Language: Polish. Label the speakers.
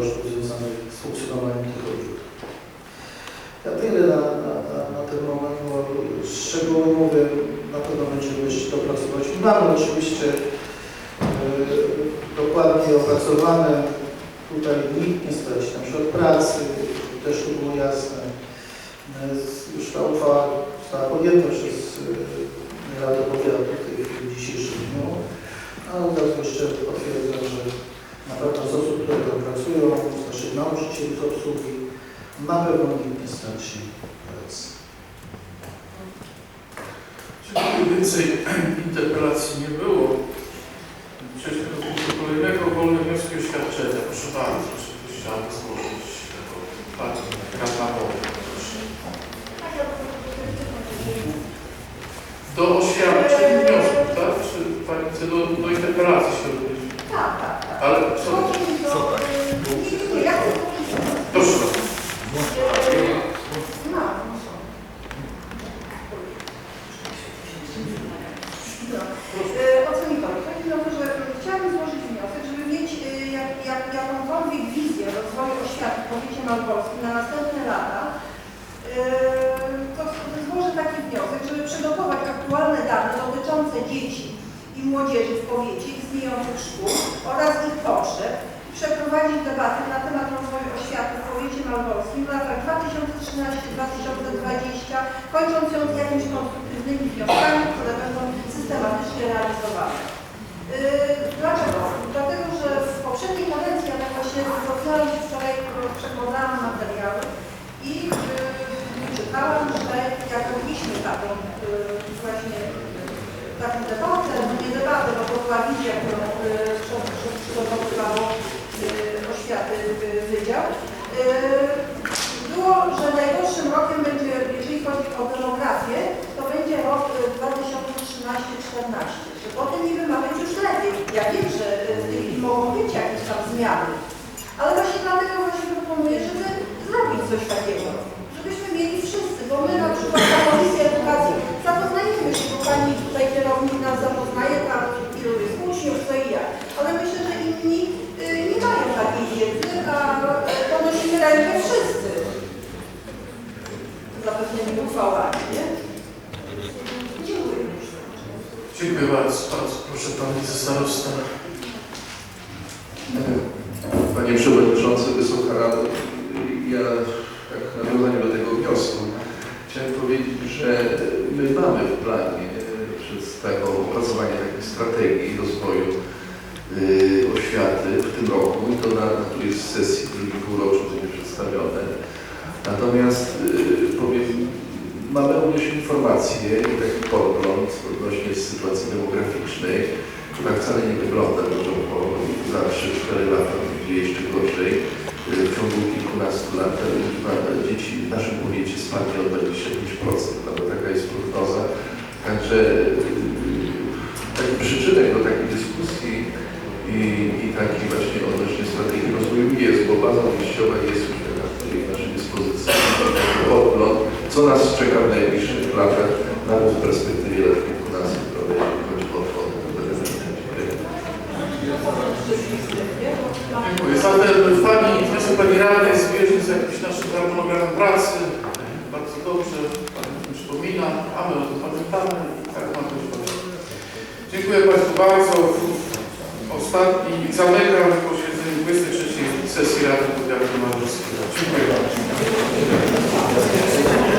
Speaker 1: kosztów związanych z funkcjonowaniem tych odrzutów. Ja tyle na, na, na, na ten moment, bo szczegóły mówię, na pewno będziemy jeszcze dopracować. Mamy oczywiście yy, dokładnie opracowane, tutaj nikt nie straci na przykład pracy, też to było jasne. Yy, Już ta uchwała została podjęta przez yy, Radę Powiatu w dzisiejszym dniu, a od razu jeszcze potwierdzam, że na pewno z osób, które tam pracują, z naszych nauczycieli z obsługi, na pewno nikt nie straci pracy.
Speaker 2: Czyli więcej interpelacji nie było. Przejdźmy do punktu kolejnego. Wolne wnioski o świadczenia. Proszę bardzo, czy ktoś chciałby złożyć jako pani Grabarowa. Proszę. Do oświadczeń wniosków, tak? Czy pani chce do, do interpelacji się odnieść?
Speaker 3: Tak, tak, tak.
Speaker 2: Ale co?
Speaker 3: Dzieci i młodzieży w powiecie istniejących szkół oraz ich potrzeb przeprowadzić debatę na temat rozwoju oświaty w powiecie malbolskim w latach 2013-2020, kończąc ją z jakimiś konstruktywnymi wnioskami, które będą systematycznie realizowane. Yy, Dlaczego? Dlatego, że w poprzedniej kadencji, ja tak właśnie zapoznałam się wczoraj, przeglądałam materiały i yy, czytałam, że jak robiliśmy taką yy, właśnie yy, taką debatę, nie debatę, bo to była wizja, którą przy- przygotowywało oświaty yy, wydział. Yy, Było, że najgorszym rokiem będzie, jeżeli chodzi o demografię, to będzie rok y, 2013-14. Że potem niby ma być już lepiej. Ja wiem, że y, mogą być jakieś tam zmiany. Ale właśnie dlatego właśnie proponuję, żeby zrobić coś takiego. Żebyśmy mieli wszyscy, bo my na Komisji Edukacji zapoznajemy się, bo pani tutaj kierownik nas zapoznaje, tam ilu jest uczniów, co i jak. Ale myślę, że inni y, nie mają takiej wiedzy, a y, ponosimy rękę wszyscy zapewnionymi uchwałami, nie? Dziękuję.
Speaker 2: Dziękuję bardzo. bardzo. Proszę pan wicestarosta.
Speaker 4: Panie Przewodniczący, Wysoka Rado, ja tak w nawiązaniu do tego wniosku chciałem powiedzieć, że my mamy w planie przez tego opracowanie takiej strategii rozwoju oświaty w tym roku i to na, na której sesji w drugim półroczu będzie przedstawione. Natomiast y, powiem, mamy również informacje i taki podgląd odnośnie sytuacji demograficznej, która wcale nie wygląda dużo, bo za 3-4 lata będzie jeszcze gorzej. Y, W ciągu kilkunastu lat dzieci w naszym powiecie spadnie o 25%, nawet taka jest prognoza. Także y, taki przyczynek do takiej dyskusji i, i takiej właśnie odnośnie strategii rozwoju jest, bo baza wyjściowa jest już taka w naszej dyspozycji. Taki Podgląd, co nas czeka w najbliższych latach, nawet w perspektywie lat kilkunastu, prawda, jeżeli chodzi o odchody.
Speaker 2: Dziękuję. Zatem Pani, wniosek Pani Rady jest zbieżny z jakimś naszym harmonogramem pracy. Bardzo dobrze, Pani o tym przypomina, a my o tym pamiętamy i tak ma być. Dziękuję Państwu bardzo. Ostatni zamykam posiedzenie 23 sesji Rady Powiatu Mazurskiego. Dziękuję.
Speaker 5: Bardzo.